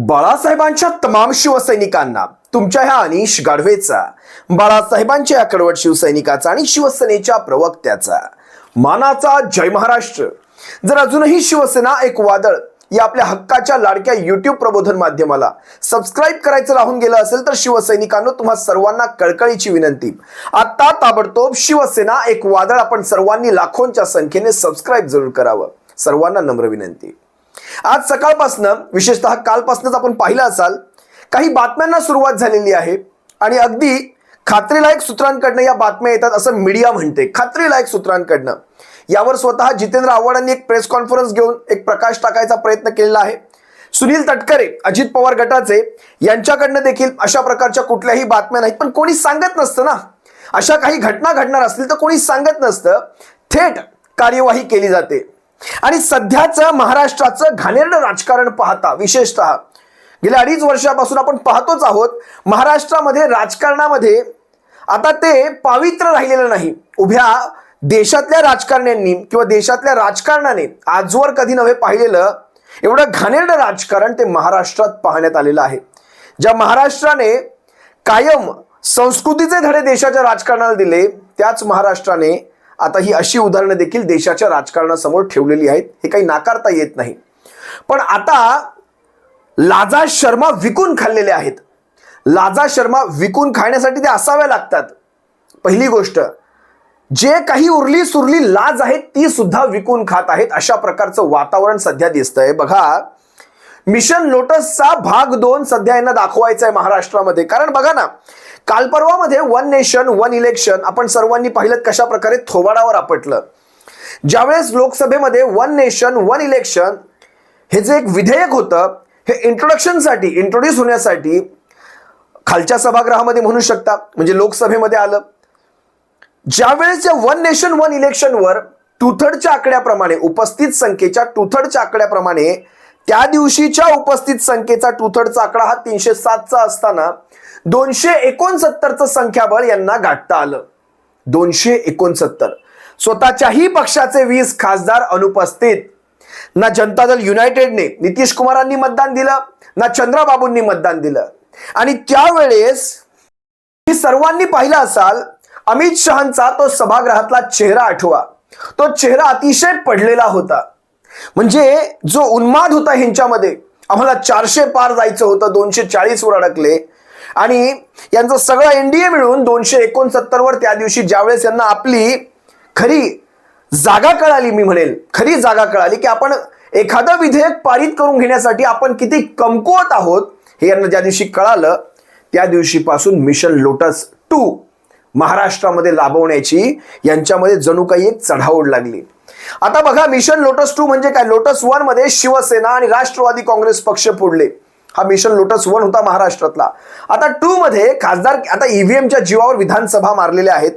बाळासाहेबांच्या तमाम शिवसैनिकांना तुमच्या ह्या अनिश गाढवेचा बाळासाहेबांच्या या कडवट शिवसैनिकाचा आणि शिवसेनेच्या प्रवक्त्याचा. मानाचा जय महाराष्ट्र. जर अजूनही शिवसेना एक वादळ या आपल्या हक्काच्या लाडक्या युट्यूब प्रबोधन माध्यमाला सबस्क्राईब करायचं राहून गेलं असेल तर शिवसैनिकांनो तुम्हा सर्वांना कळकळीची विनंती. आता ताबडतोब शिवसेना एक वादळ आपण सर्वांनी लाखोंच्या संख्येने सबस्क्राईब जरूर करावं. सर्वांना नम्र विनंती. आज सकाळपासनं विशेषतः कालपासूनच आपण पाहिलं असाल काही बातम्यांना सुरुवात झालेली आहे. आणि अगदी खात्रीलायक सूत्रांकडनं या बातम्या येतात असं मीडिया म्हणते. खात्रीलायक सूत्रांकडनं. यावर स्वतः जितेंद्र आव्हाडांनी एक प्रेस कॉन्फरन्स घेऊन एक प्रकाश टाकायचा प्रयत्न केलेला आहे. सुनील तटकरे अजित पवार गटाचे यांच्याकडनं देखील अशा प्रकारच्या कुठल्याही बातम्या नाहीत. पण कोणी सांगत नसतं ना. अशा काही घटना घडणार असतील तर कोणी सांगत नसतं. थेट कार्यवाही केली जाते. आणि सध्याचं महाराष्ट्राचं घाणेरडं राजकारण पाहता विशेषतः गेल्या अडीच वर्षापासून आपण पाहतोच आहोत महाराष्ट्रामध्ये राजकारणामध्ये आता ते पावित्र्य राहिलेलं नाही. उभ्या देशातल्या राजकारण्यांनी किंवा देशातल्या राजकारणाने आजवर कधी नव्हे पाहिलेलं एवढं घाणेरडं राजकारण ते महाराष्ट्रात पाहण्यात आलेलं आहे. ज्या महाराष्ट्राने कायम संस्कृतीचे धडे देशाच्या राजकारणाला दिले त्याच महाराष्ट्राने आता ही अशी उदाहरणं देखील देशाच्या राजकारणासमोर ठेवलेली आहेत. हे काही नाकारता येत नाही. पण आता लाजा शर्मा विकून खाल्लेले आहेत. लाजा शर्मा विकून खाण्यासाठी ते असाव्या लागतात. पहिली गोष्ट जे काही उरली सुरली लाज आहे ती सुद्धा विकून खात आहेत अशा प्रकारचं वातावरण सध्या दिसतंय. बघा मिशन लोटसचा भाग दोन सध्या यांना दाखवायचा आहे महाराष्ट्रामध्ये. कारण बघा ना काल परवामध्ये वन नेशन वन इलेक्शन आपण सर्वांनी पाहिलं कशा प्रकारे थोबाडावर आपटलं. ज्यावेळेस लोकसभेमध्ये वन नेशन वन इलेक्शन हे जे एक विधेयक होतं हे इंट्रोडक्शनसाठी इंट्रोड्यूस होण्यासाठी खालच्या सभागृहामध्ये म्हणू शकता म्हणजे लोकसभेमध्ये आलं. ज्यावेळेस या वन नेशन वन इलेक्शनवर टू थर्डच्या आकड्याप्रमाणे उपस्थित संख्येच्या टू थर्डच्या आकड्याप्रमाणे त्या दिवशीच्या उपस्थित संख्येचा टू थर्डचा आकडा हा तीनशे सातचा असताना दोनशे एकोणसत्तरचं संख्याबळ यांना गाठता आलं. दोनशे एकोणसत्तर. स्वतःच्याही पक्षाचे वीस खासदार अनुपस्थित. ना जनता दल युनायटेडने नितीश कुमारांनी मतदान दिलं ना चंद्राबाबूंनी मतदान दिलं. आणि त्यावेळेस मी सर्वांनी पाहिलं असाल अमित शहांचा तो सभागृहातला चेहरा आठवा. तो चेहरा अतिशय पडलेला होता. म्हणजे जो उन्माद होता ह्यांच्यामध्ये आम्हाला चारशे पार जायचं होतं दोनशे चाळीस वर अडकले. आणि यांचं सगळं एनडीए मिळून दोनशे एकोणसत्तर वर त्या दिवशी ज्यावेळेस यांना आपली खरी जागा कळाली मी म्हणेल खरी जागा कळाली की आपण एखादं विधेयक पारित करून घेण्यासाठी आपण किती कमकुवत आहोत हे यांना ज्या दिवशी कळालं त्या दिवशीपासून मिशन लोटस टू महाराष्ट्रामध्ये लाभवण्याची यांच्यामध्ये जणू काही एक चढाओढ लागली. आता बघा मिशन लोटस टू म्हणजे काय? लोटस वनमध्ये शिवसेना आणि राष्ट्रवादी काँग्रेस पक्ष फोडले हा मिशन लोटस वन होता महाराष्ट्रातला. आता टू मध्ये खासदार आता ईव्हीएमच्या जीवावर विधानसभा मारलेल्या आहेत.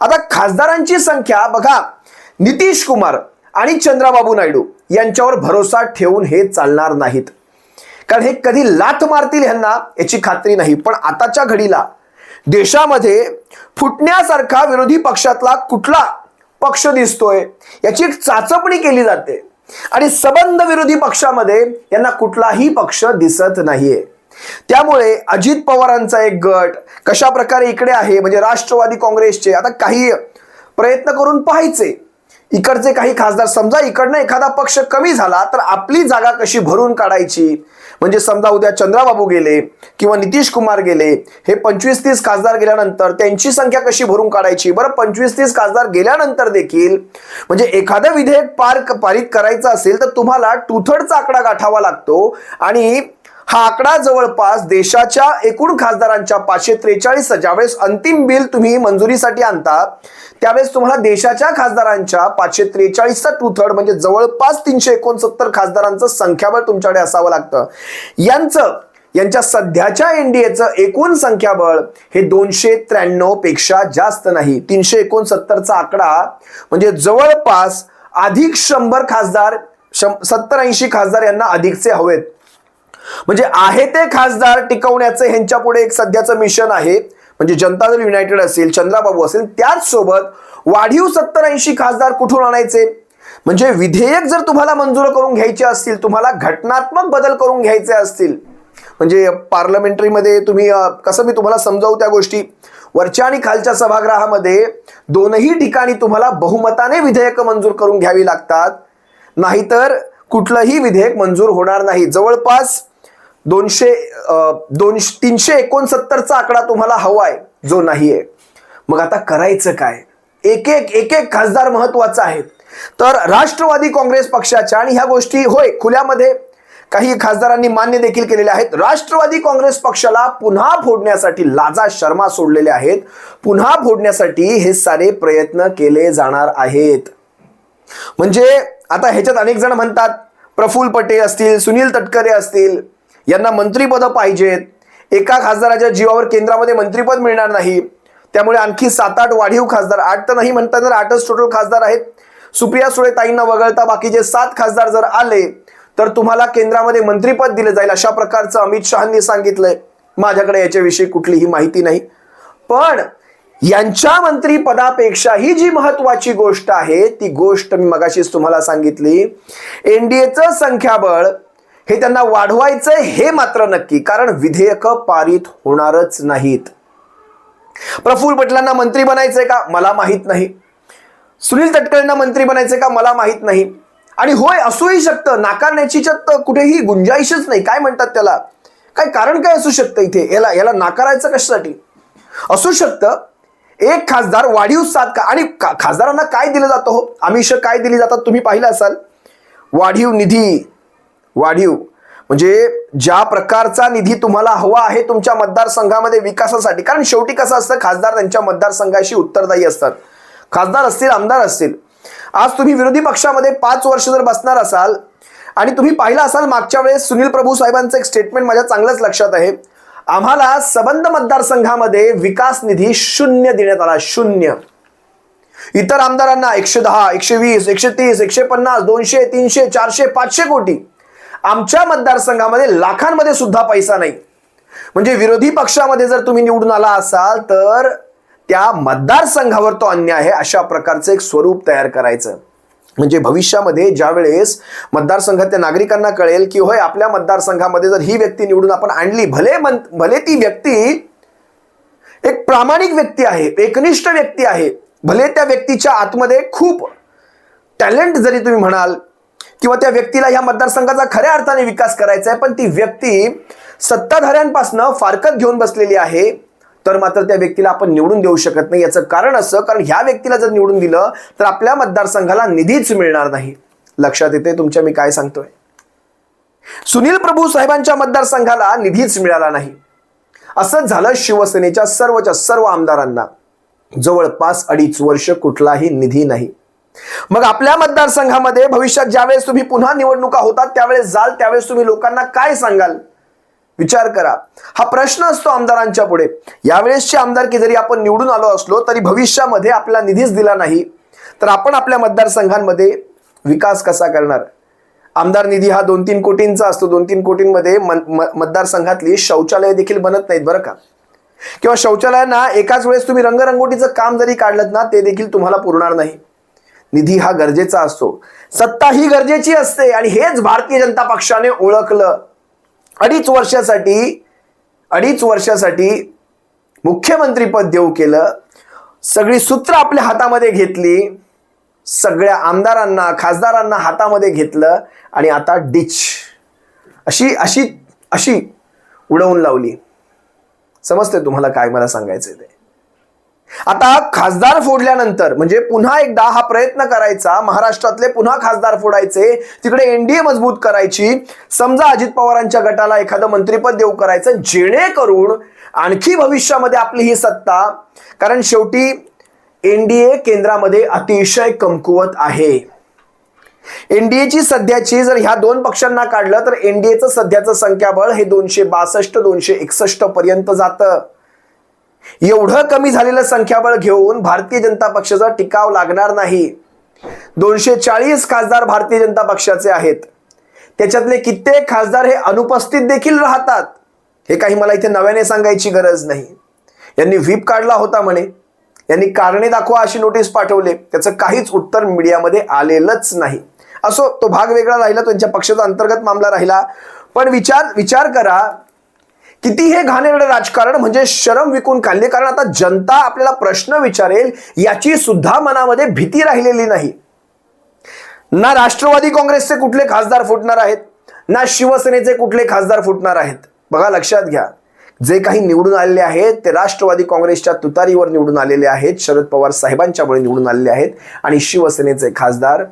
आता खासदारांची संख्या बघा नितीश कुमार आणि चंद्राबाबू नायडू यांच्यावर भरोसा ठेवून हे चालणार नाहीत. कारण हे कधी लाथ मारतील ह्यांना याची खात्री नाही. पण आताच्या घडीला देशामध्ये फुटण्यासारखा विरोधी पक्षातला कुठला पक्ष दिसतोय याची एक चाचपणी केली जाते. आणि सबंध विरोधी पक्षामध्ये यांना कुठलाही पक्ष दिसत नाहीये. त्यामुळे अजित पवारांचा एक गट कशा प्रकारे इकडे आहे म्हणजे राष्ट्रवादी काँग्रेसचे आता काही प्रयत्न करून पाहायचे. इकडचे काही खासदार समजा इकडनं एखादा पक्ष कमी झाला तर आपली जागा कशी भरून काढायची? म्हणजे समजा उद्या चंद्राबाबू गेले किंवा नितीश कुमार गेले हे पंचवीस तीस खासदार गेल्यानंतर त्यांची संख्या कशी भरून काढायची? बरं पंचवीस तीस खासदार गेल्यानंतर देखील म्हणजे एखादं विधेयक पार पारित करायचं असेल तर तुम्हाला टू थर्डचा आकडा गाठावा लागतो आणि हा आकडा जवळपास देशाच्या एकूण खासदारांच्या पाचशे त्रेचाळीस ज्यावेळेस अंतिम बिल तुम्ही मंजुरीसाठी आणता त्यावेळेस तुम्हाला देशाच्या खासदारांच्या पाचशे त्रेचाळीसचा टू थर्ड म्हणजे जवळपास तीनशे एकोणसत्तर खासदारांचं संख्याबळ तुमच्याकडे असावं लागतं. यांचं यांच्या सध्याच्या एनडीएचं एकूण संख्याबळ हे दोनशे त्र्याण्णवपेक्षा जास्त नाही. तीनशे एकोणसत्तरचा आकडा म्हणजे जवळपास अधिक शंभर खासदार सत्तर ऐंशी खासदार यांना अधिकचे हवेत. म्हणजे आहे ते खासदार टिकवण्याचं ह्यांच्या पुढे एक सध्याचं मिशन आहे. म्हणजे जनता दल युनायटेड असेल चंद्राबाबू असेल त्याच सोबत वाढीव सत्तर ऐंशी खासदार कुठून आणायचे? म्हणजे विधेयक जर तुम्हाला मंजूर करून घ्यायचे असतील तुम्हाला घटनात्मक बदल करून घ्यायचे असतील म्हणजे पार्लमेंटरीमध्ये तुम्ही कसं मी तुम्हाला समजावू त्या गोष्टी? वरच्या आणि खालच्या सभागृहामध्ये दोनही ठिकाणी तुम्हाला बहुमताने विधेयक मंजूर करून घ्यावी लागतात. नाहीतर कुठलंही विधेयक मंजूर होणार नाही. जवळपास दोनशे दोनशे तीनशे एकोणसत्तरचा आकडा तुम्हाला हवाय जो नाहीये. मग आता करायचं काय? एक एक एक एक खासदार महत्त्वाचा आहे तर राष्ट्रवादी काँग्रेस पक्षाच्या आणि ह्या गोष्टी होय खुल्यामध्ये काही खासदारांनी मान्य देखील केलेले आहेत. राष्ट्रवादी काँग्रेस पक्षाला पुन्हा फोडण्यासाठी लाजा शर्मा सोडलेले आहेत. पुन्हा फोडण्यासाठी हे सारे प्रयत्न केले जाणार आहेत. म्हणजे आता ह्याच्यात अनेक जण म्हणतात प्रफुल्ल पटेल असतील सुनील तटकरे असतील यांना मंत्रीपदं पाहिजेत. एका खासदाराच्या जीवावर केंद्रामध्ये मंत्रीपद मिळणार नाही. त्यामुळे आणखी सात आठ वाढीव खासदार आठ तर नाही म्हणता तर आठच टोटल खासदार आहेत. सुप्रिया सुळे ताईंना वगळता बाकीचे सात खासदार जर आले तर तुम्हाला केंद्रामध्ये मंत्रीपद दिलं जाईल अशा प्रकारचं अमित शहानी सांगितलंय. माझ्याकडे याच्याविषयी कुठलीही माहिती नाही. पण यांच्या मंत्रीपदापेक्षा ही जी महत्वाची गोष्ट आहे ती गोष्ट मी मगाशीच तुम्हाला सांगितली. एनडीएचं संख्याबळ हे त्यांना वाढवायचंय हे मात्र नक्की कारण विधेयक पारित होणारच नाहीत. प्रफुल्ल पटलांना मंत्री बनायचंय का? मला माहीत नाही. सुनील तटकरेंना मंत्री बनायचंय का? मला माहीत नाही. आणि होय असूही शकतं. नाकारण्याची कुठेही गुंजाईशच नाही. काय म्हणतात त्याला? काय कारण काय असू शकतं इथे? याला याला नाकारायचं कशासाठी? असू शकतं एक खासदार वाढीव सात का? आणि का- खासदारांना काय दिलं जातं हो? आमिष काय दिली जातात तुम्ही पाहिलं असाल? वाढीव निधी. वाढीव. म्हणजे ज्या प्रकारचा निधी तुम्हाला हवा आहे तुमच्या मतदारसंघामध्ये विकासासाठी कारण शेवटी कसं असतं खासदार त्यांच्या मतदारसंघाशी उत्तरदायी असतात. खासदार असतील आमदार असतील. आज तुम्ही विरोधी पक्षामध्ये पाच वर्ष जर बसणार असाल आणि तुम्ही पाहिलं असाल मागच्या वेळेस सुनील प्रभू साहेबांचं एक स्टेटमेंट माझ्या चांगलंच लक्षात आहे. आम्हाला सबंध मतदारसंघामध्ये विकास निधी शून्य देण्यात आला शून्य. इतर आमदारांना एकशे दहा एकशे वीस एकशे तीस एकशे पन्नास दोनशे तीनशे चारशे पाचशे कोटी. आमच्या मतदारसंघामध्ये लाखांमध्ये सुद्धा पैसा नाही. म्हणजे विरोधी पक्षामध्ये जर तुम्ही निवडून आला असाल तर त्या मतदारसंघावर तो अन्याय आहे अशा प्रकारचं एक स्वरूप तयार करायचं. म्हणजे भविष्यामध्ये ज्या वेळेस मतदारसंघातल्या नागरिकांना कळेल की होय आपल्या मतदारसंघामध्ये जर ही व्यक्ती निवडून आपण आणली भले मन भले ती व्यक्ती एक प्रामाणिक व्यक्ती आहे एकनिष्ठ व्यक्ती आहे भले त्या व्यक्तीच्या आतमध्ये खूप टॅलेंट जरी तुम्ही म्हणाल किंवा त्या व्यक्तीला ह्या मतदारसंघाचा खऱ्या अर्थाने विकास करायचा आहे पण ती व्यक्ती सत्ताधाऱ्यांपासनं फारकत घेऊन बसलेली आहे तर मात्र त्या व्यक्तीला आपण निवडून देऊ शकत नाही. याचं कारण असं कारण ह्या व्यक्तीला जर निवडून दिलं तर आपल्या मतदारसंघाला निधीच मिळणार नाही. लक्षात येते तुमच्या मी काय सांगतोय? सुनील प्रभू साहेबांच्या मतदारसंघाला निधीच मिळाला नाही. असंच झालं शिवसेनेच्या सर्वच्या सर्व आमदारांना. जवळपास अडीच वर्ष कुठलाही निधी नाही. मग आपल्या मतदारसंघामध्ये भविष्यात ज्यावेळेस तुम्ही पुन्हा निवडणुका होतात त्यावेळेस जाल त्यावेळेस तुम्ही लोकांना काय सांगाल? विचार करा. हा प्रश्न असतो आमदारांच्या पुढे. यावेळेसची आमदारकी जरी आपण निवडून आलो असलो तरी भविष्यामध्ये आपला निधीच दिला नाही. तर आपण आपल्या मतदारसंघांमध्ये विकास कसा करणार? आमदार निधी हा दोन तीन कोटींचा असतो. दोन तीन कोटींमध्ये मतदारसंघातली शौचालय देखील बनत नाहीत बरं का? किंवा शौचालयांना एकाच वेळेस तुम्ही रंगरंगोटीचं काम जरी काढलं ना ते देखील तुम्हाला पुरणार नाही. निधी हा गरजेचा असतो. सत्ता ही गरजेची असते आणि हेच भारतीय जनता पक्षाने ओळखलं. अडीच वर्षासाठी अडीच वर्षासाठी मुख्यमंत्रीपद देऊ केलं. सगळी सूत्र आपल्या हातामध्ये घेतली. सगळ्या आमदारांना खासदारांना हातामध्ये घेतलं आणि आता डिच. अशी अशी अशी उडवून लावली. समजते तुम्हाला काय मला सांगायचं ते? आता खासदार फोडल्यानंतर म्हणजे पुन्हा एकदा हा प्रयत्न करायचा महाराष्ट्रातले पुन्हा खासदार फोडायचे तिकडे एनडीए मजबूत करायची समजा अजित पवारांच्या गटाला एखादं मंत्रीपद देऊ करायचं जेणेकरून आणखी भविष्यामध्ये आपली ही सत्ता कारण शेवटी एनडीए केंद्रामध्ये अतिशय कमकुवत आहे. एनडीएची सध्याची जर ह्या दोन पक्षांना काढलं तर एनडीएचं सध्याचं संख्याबळ हे दोनशे बासष्ट दोनशे एकसष्ट पर्यंत जातं. एवढं कमी झालेलं संख्याबळ घेऊन भारतीय जनता पक्षाचा टिकाव लागणार नाही. दोनशे चाळीस खासदार भारतीय जनता पक्षाचे आहेत. त्याच्यातले कित्येक खासदार हे अनुपस्थित देखील राहतात. हे काही मला इथे नव्याने सांगायची गरज नाही. यांनी व्हीप काढला होता म्हणे. यांनी कारणे दाखवा अशी नोटीस पाठवले. त्याचं काहीच उत्तर मीडियामध्ये आलेलंच नाही. असो तो भाग वेगळा राहिला त्यांच्या पक्षाचा अंतर्गत मामला राहिला. पण विचार विचार करा. किती हे घाणेरडं राजकारण म्हणजे शरम विकून काढले कारण आता जनता आपल्याला प्रश्न विचारेल याची सुद्धा मनामध्ये भीती राहिलेली नाही. ना राष्ट्रवादी काँग्रेसचे कुठले खासदार फुटणार आहेत ना शिवसेनेचे कुठले खासदार फुटणार आहेत. बघा लक्षात घ्या. जे काही निवडून आलेले आहेत ते राष्ट्रवादी काँग्रेसच्या तुतारीवर निवडून आलेले आहेत शरद पवार साहेबांच्यामुळे निवडून आलेले आहेत आणि शिवसेनेचे खासदार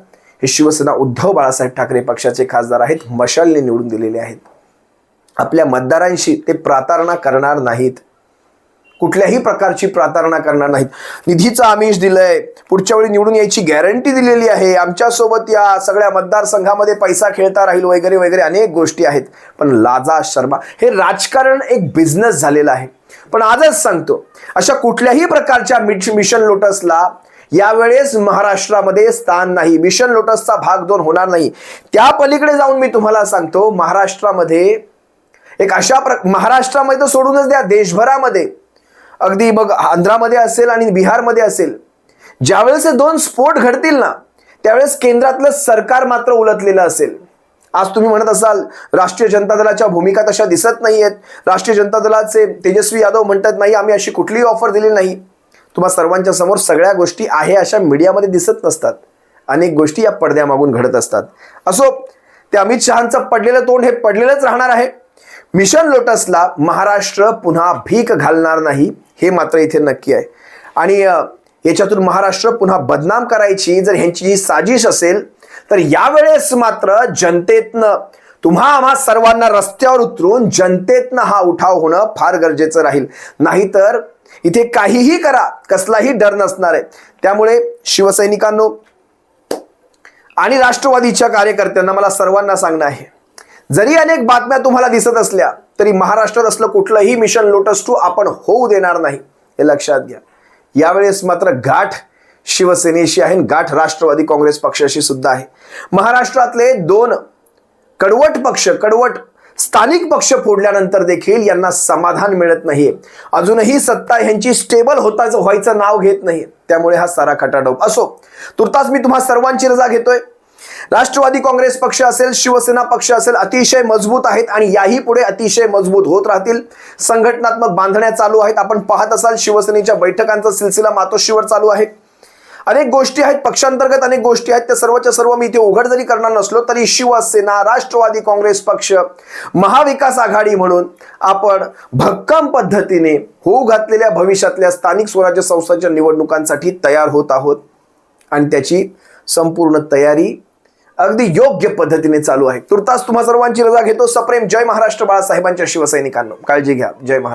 हे शिवसेना उद्धव बाळासाहेब ठाकरे पक्षाचे खासदार आहेत मशालने निवडून दिलेले आहेत. आपल्या मतदारांशी ते प्रातारणा करणार नाहीत. कुठल्याही प्रकारची प्रातारणा करणार नाहीत. निधीचं आमिष दिलंय. पुढच्या वेळी निवडून यायची गॅरंटी दिलेली आहे. आमच्यासोबत या सगळ्या मतदारसंघामध्ये पैसा खेळता राहील वगैरे वगैरे अनेक गोष्टी आहेत. पण लाजा शर्मा हे राजकारण एक बिझनेस झालेलं आहे. पण आजच सांगतो अशा कुठल्याही प्रकारच्या मिशन लोटसला यावेळेस महाराष्ट्रामध्ये स्थान नाही. मिशन लोटसचा भाग दोन होणार नाही. त्या पलीकडे जाऊन मी तुम्हाला सांगतो महाराष्ट्रामध्ये एक अशा प्र महाराष्ट्रामध्ये तर सोडूनच द्या देशभरामध्ये. अगदी बघ आंध्रामध्ये असेल आणि बिहारमध्ये असेल ज्यावेळेस हे दोन स्फोट घडतील ना त्यावेळेस केंद्रातलं सरकार मात्र उलटलेलं असेल. आज तुम्ही म्हणत असाल राष्ट्रीय जनता दलाच्या भूमिका तशा दिसत नाही आहेत राष्ट्रीय जनता दलाचे तेजस्वी यादव म्हणतात नाही आम्ही अशी कुठलीही ऑफर दिली नाही. तुम्हा सर्वांच्या समोर सगळ्या गोष्टी आहे अशा मीडियामध्ये दिसत नसतात. अनेक गोष्टी या पडद्यामागून घडत असतात. असो ते अमित शहांचं पडलेलं तोंड हे पडलेलंच राहणार आहे. मिशन लोटसला महाराष्ट्र पुन्हा भीक घालणार नाही हे मात्र इथे नक्की आहे. आणि याच्यातून महाराष्ट्र पुन्हा बदनाम करायची जर ह्यांची जी साजिश असेल तर यावेळेस मात्र जनतेतनं तुम्हा आम्हा सर्वांना रस्त्यावर उतरून जनतेतनं हा उठाव होणं फार गरजेचं राहील. नाहीतर इथे काहीही करा कसलाही डर नसणार आहे. त्यामुळे शिवसैनिकांनो आणि राष्ट्रवादीच्या कार्यकर्त्यांना मला सर्वांना सांगणं आहे. जरी अनेक बातम्या तुम्हाला दिसत असल्या तरी महाराष्ट्रात असलं कुठलंही मिशन लोटस टू आपण होऊ देणार नाही हे लक्षात घ्या. यावेळेस मात्र गाठ शिवसेनेशी आहे गाठ राष्ट्रवादी काँग्रेस पक्षाशी सुद्धा आहे. महाराष्ट्रातले दोन कडवट पक्ष कडवट स्थानिक पक्ष फोडल्यानंतर देखील यांना समाधान मिळत नाहीये. अजूनही सत्ता ह्यांची स्टेबल होताच व्हायचं नाव घेत नाही त्यामुळे हा सारा खटाडोप असो तुर्तास मी तुम्हा सर्वांची रजा घेतोय. राष्ट्रवादी काँग्रेस पक्ष असेल शिवसेना पक्ष असेल अतिशय मजबूत आहेत आणि याही पुढे अतिशय मजबूत होत राहतील. संघटनात्मक बांधण्या चालू आहेत. आपण पाहत असाल शिवसेनेच्या बैठकांचा सिलसिला मातोश्रीवर चालू आहे. अनेक गोष्टी आहेत. पक्षांतर्गत अनेक गोष्टी आहेत. त्या सर्वच्या सर्व मी इथे उघड जरी करणार नसलो तरी शिवसेना राष्ट्रवादी काँग्रेस पक्ष महाविकास आघाडी म्हणून आपण भक्कम पद्धतीने होऊ घातलेल्या भविष्यातल्या स्थानिक स्वराज्य संस्थांच्या निवडणुकांसाठी तयार होत आहोत. आणि त्याची संपूर्ण तयारी अगदी योग्य पद्धतीने चालू आहे. तुर्तास तुम्हा सर्वांची रजा घेतो. सप्रेम जय महाराष्ट्र बाळासाहेबांच्या शिवसैनिकांना. काळजी घ्या. जय महाराष्ट्र.